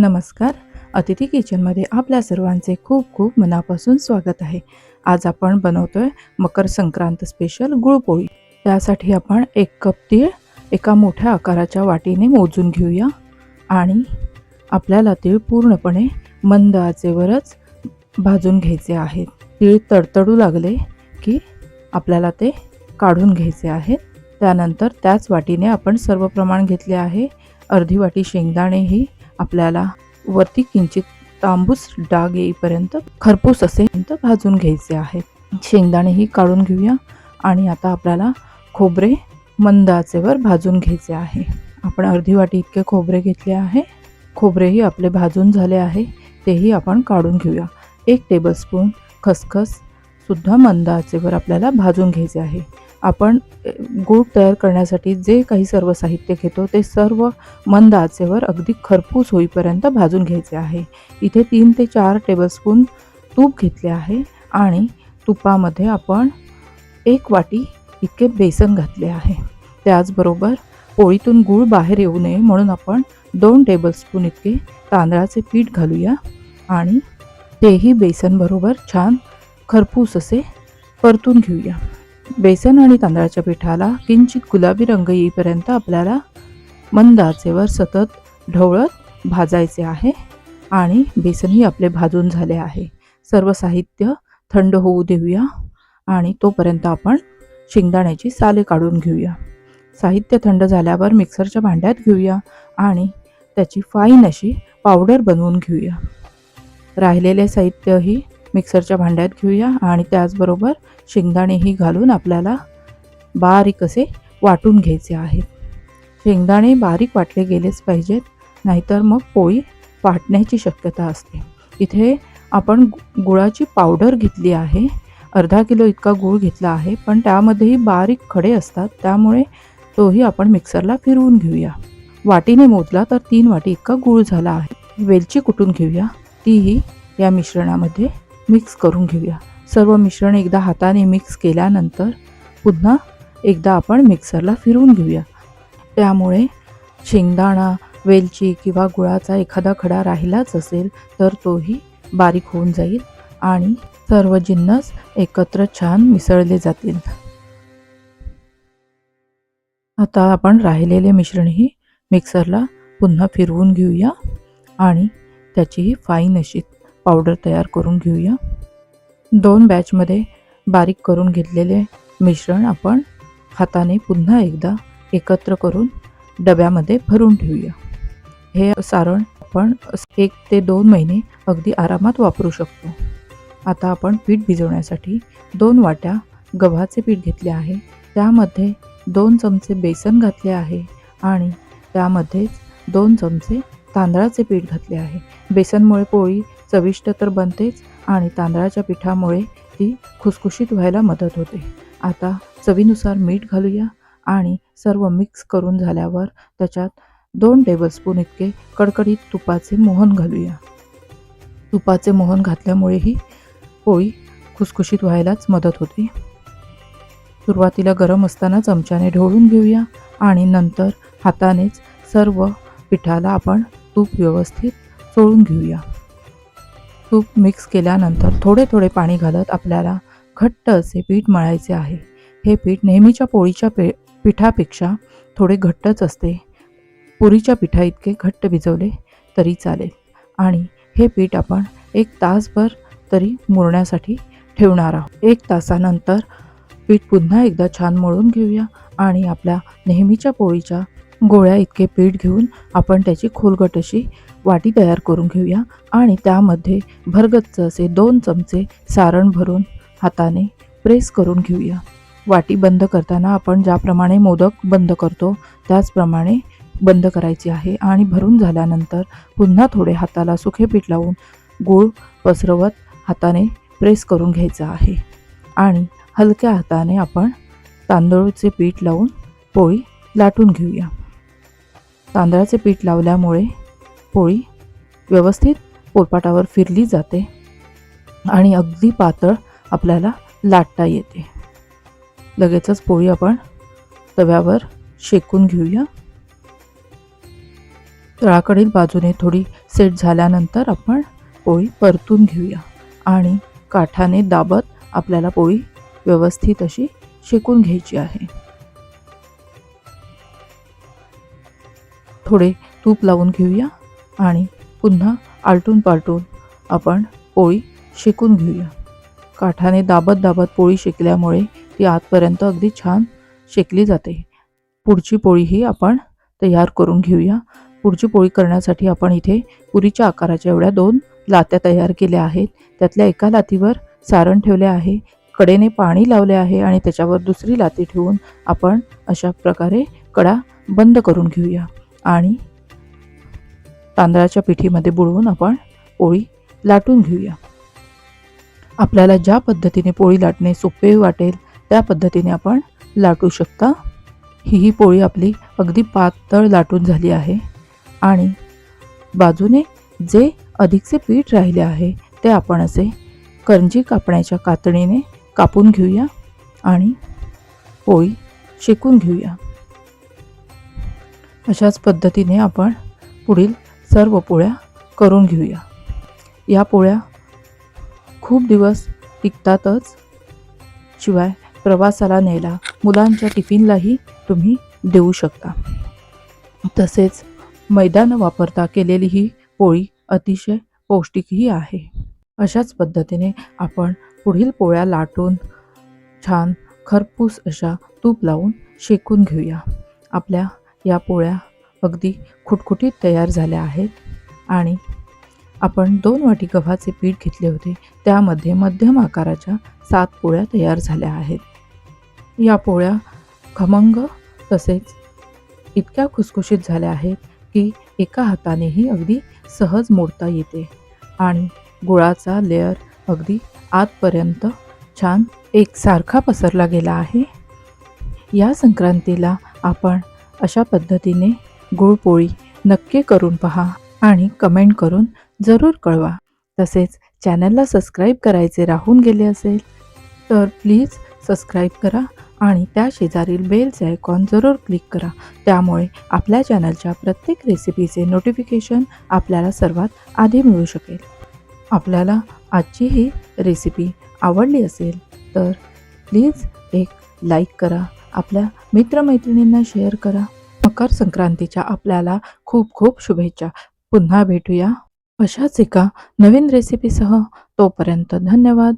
नमस्कार. अतिथी किचनमध्ये आपल्या सर्वांचे खूप खूप मनापासून स्वागत आहे. आज आपण बनवतोय मकर संक्रांत स्पेशल गुळपोळी त्यासाठी आपण एक कप तीळ एका मोठ्या आकाराच्या वाटीने मोजून घेऊया आणि आपल्याला तीळ पूर्णपणे मंद आचेवरच भाजून घ्यायचे आहेत. तीळ तडतडू लागले की आपल्याला ते काढून घ्यायचे आहेत. त्यानंतर त्याच वाटीने आपण सर्व प्रमाण घेतले आहे. अर्धी वाटी शेंगदाणेही आपल्याला वरती किंचित तांबूस डाग येईपर्यंत खरपूस असे भाजून घ्यायचे आहेत शेंगदाणेही काढून घेऊया आणि आता आपल्याला खोबरे मंद आचेवर भाजून घ्यायचे आहे. आपण अर्धी वाटी इतके खोबरे घेतले आहे. खोबरेही आपले भाजून झाले आहे. तेही आपण काढून घेऊया. एक टेबलस्पून खसखस सुद्धा मंद आचेवर आपल्याला भाजून घ्यायचे आहे. आपण गूळ तयार करण्यासाठी जे काही सर्व साहित्य घेतो ते सर्व मंद आचेवर अगदी खरपूस होईपर्यंत भाजून घ्यायचे आहे. इथे तीन ते चार टेबलस्पून तूप घेतले आहे आणि तुपामध्ये आपण एक वाटी इतके बेसन घातले आहे. त्याचबरोबर पोळीतून गूळ बाहेर येऊ नये म्हणून आपण दोन टेबलस्पून इतके तांदळाचे पीठ घालूया आणि तेही बेसनबरोबर छान खरपूस असे परतून घेऊया. बेसन आणि तांदळाच्या पिठाला किंचित गुलाबी रंग येईपर्यंत आपल्याला मंद आचेवर सतत ढवळत भाजायचे आहे आणि बेसनही आपले भाजून झाले आहे. सर्व साहित्य थंड होऊ देऊया आणि तोपर्यंत आपण शेंगदाण्याची साले काढून घेऊया. साहित्य थंड झाल्यावर मिक्सरच्या भांड्यात घेऊया आणि त्याची फाईन अशी पावडर बनवून घेऊया. राहिलेले साहित्यही मिक्सरच्या भांड्यात घेऊया आणि त्याचबरोबर शेंगदाणेही घालून आपल्याला बारीक असे वाटून घ्यायचे आहेत शेंगदाणे बारीक वाटले गेलेच पाहिजेत नाहीतर मग पोळी फाटण्याची शक्यता असते. इथे आपण गु- गुळाची पावडर घेतली आहे. अर्धा किलो इतका गूळ घेतला आहे पण त्यामध्येही बारीक खडे असतात त्यामुळे तोही आपण मिक्सरला फिरवून घेऊया. वाटीने मोजला तर तीन वाटी इतका गूळ झाला आहे. वेलची कुटून घेऊया. तीही या मिश्रणामध्ये. मिक्स करून घेऊया. सर्व मिश्रण एकदा हाताने मिक्स केल्यानंतर पुन्हा एकदा आपण मिक्सरला फिरवून घेऊया. त्यामुळे शेंगदाणा वेलची किंवा गुळाचा एखादा खडा राहिलाच असेल तर तोही बारीक होऊन जाईल आणि सर्व जिन्नस एकत्र छान मिसळले जातील. आता आपण राहिलेले मिश्रणही मिक्सरला पुन्हा फिरवून घेऊया आणि त्याचीही फाईन अशी पावडर तयार करून घेऊया. दोन बॅचमध्ये बारीक करून घेतलेले मिश्रण आपण हाताने पुन्हा एकदा एकत्र करून डब्यामध्ये भरून ठेवूया. हे सारण आपण एक ते दोन महिने अगदी आरामात वापरू शकतो. आता आपण पीठ भिजवण्यासाठी दोन वाट्या गव्हाचे पीठ घेतले आहे. त्यामध्ये दोन चमचे बेसन घातले आहे आणि त्यामध्येच दोन चमचे तांदळाचे पीठ घातले आहे. बेसनमुळे पोळी चविष्ट तर बनतेच आणि तांदळाच्या पिठामुळे ती खुसखुशीत व्हायला मदत होते. आता चवीनुसार मीठ घालूया आणि सर्व मिक्स करून झाल्यावर त्याच्यात दोन टेबलस्पून इतके कडकडीत तुपाचे मोहन घालूया. तुपाचे मोहन घातल्यामुळे ही पोळी खुसखुशीत व्हायलाच मदत होते. सुरुवातीला गरम असताना चमच्याने ढोळून घेऊया आणि नंतर हातानेच सर्व पिठाला आपण तूप व्यवस्थित चोळून घेऊया. तूप मिक्स केल्यानंतर थोडे थोडे पाणी घालत आपल्याला घट्ट असे पीठ मळायचे आहे. हे पीठ नेहमीच्या पोळीच्या पे पिठापेक्षा थोडे घट्टच असते. पुरीच्या पिठा इतके घट्ट भिजवले तरी चालेल. आणि हे पीठ आपण एक तासभर तरी मुरण्यासाठी ठेवणार आहोत. एक तासानंतर पीठ पुन्हा एकदा छान मळून घेऊया आणि आपल्या नेहमीच्या पोळीच्या गोळ्या इतके पीठ घेऊन आपण त्याची खोलगट अशी वाटी तयार करून घेऊया. आणि त्यामध्ये भरगच्च असे दोन चमचे सारण भरून हाताने प्रेस करून घेऊया. वाटी बंद करताना आपण ज्याप्रमाणे मोदक बंद करतो त्याचप्रमाणे बंद करायची आहे आणि भरून झाल्यानंतर पुन्हा थोडे हाताला सुखे पीठ लावून गूळ पसरवत हाताने प्रेस करून घ्यायचा आहे. आणि हलक्या हाताने आपण तांदूळचे पीठ लावून पोळी लाटून घेऊया. तांदळाचे पीठ लावल्यामुळे पोळी व्यवस्थित पोरपाटावर फिरली जाते आणि अगदी पातळ आपल्याला लाटता येते. लगेचच पोळी आपण तव्यावर शेकून घेऊया. तळाकडील बाजूने थोडी सेट झाल्यानंतर आपण पोळी परतून घेऊया आणि काठाने दाबत आपल्याला पोळी व्यवस्थित अशी शेकून घ्यायची आहे. थोडे तूप लावून घेऊया आणि पुन्हा आलटून पालटून आपण पोळी शेकून घेऊया. काठाने दाबत दाबत पोळी शेकल्यामुळे ती आतपर्यंत अगदी छान शेकली जाते. पुढची पोळी ही आपण तयार करून घेऊया. पुढची पोळी करण्यासाठी आपण इथे पुरीच्या आकाराच्या एवढ्या दोन लात्या तयार केल्या आहेत. त्यातल्या एका लातीवर सारण ठेवले आहे कडेने पाणी लावले आहे आणि त्याच्यावर दुसरी लाती ठेवून आपण अशा प्रकारे कडा बंद करून घेऊया. आणि तांदळाच्या पिठीमध्ये बुडवून आपण पोळी लाटून घेऊया. आपल्याला ज्या पद्धतीने पोळी लाटणे सोपे वाटेल त्या पद्धतीने आपण लाटू शकता. ही ही पोळी आपली अगदी पातळ लाटून झाली आहे. आणि बाजूने जे अधिकचे पीठ राहिले आहे ते आपण असे करंजी कापण्याच्या कातणीने कापून घेऊया आणि पोळी शेकून घेऊया. अशाच पद्धतीने आपण पुढील सर्व पोळ्या करून घेऊया. या पोळ्या खूप दिवस टिकतातच. शिवाय प्रवासाला न्यायला मुलांच्या टिफिनलाही तुम्ही देऊ शकता. तसेच मैदा न वापरता केलेली ही पोळी अतिशय पौष्टिकही आहे. अशाच पद्धतीने आपण पुढील पोळ्या लाटून छान खरपूस अशा तूप लावून शेकून घेऊया. आपल्या या पोळ्या अगदी खुटखुटीत तयार झाल्या आहेत. आणि आपण दोन वाटी गव्हाचे पीठ घेतले होते. त्यामध्ये मध्यम आकाराच्या सात पोळ्या तयार झाल्या आहेत. या पोळ्या खमंग तसेच इतक्या खुसखुशीत झाल्या आहेत की एका हातानेही अगदी सहज मोडता येते. आणि गुळाचा लेअर अगदी आतपर्यंत छान एकसारखा पसरला गेला आहे. या संक्रांतीला आपण अशा पद्धतीने गुळपोळी नक्की करून पहा आणि कमेंट करून जरूर कळवा. तसेच चॅनलला सबस्क्राईब करायचे राहून गेले असेल तर प्लीज सबस्क्राईब करा आणि त्या शेजारील बेलचे आयकॉन जरूर क्लिक करा. त्यामुळे आपल्या चॅनलच्या प्रत्येक रेसिपीचे नोटिफिकेशन आपल्याला सर्वात आधी मिळू शकेल. आपल्याला आजची ही रेसिपी आवडली असेल तर प्लीज एक लाईक करा. आपल्या मित्रमैत्रिणींना शेअर करा. मकर संक्रांतीच्या आपल्याला खूप खूप शुभेच्छा. पुन्हा भेटूया अशाच एका नवीन रेसिपीसह तोपर्यंत धन्यवाद.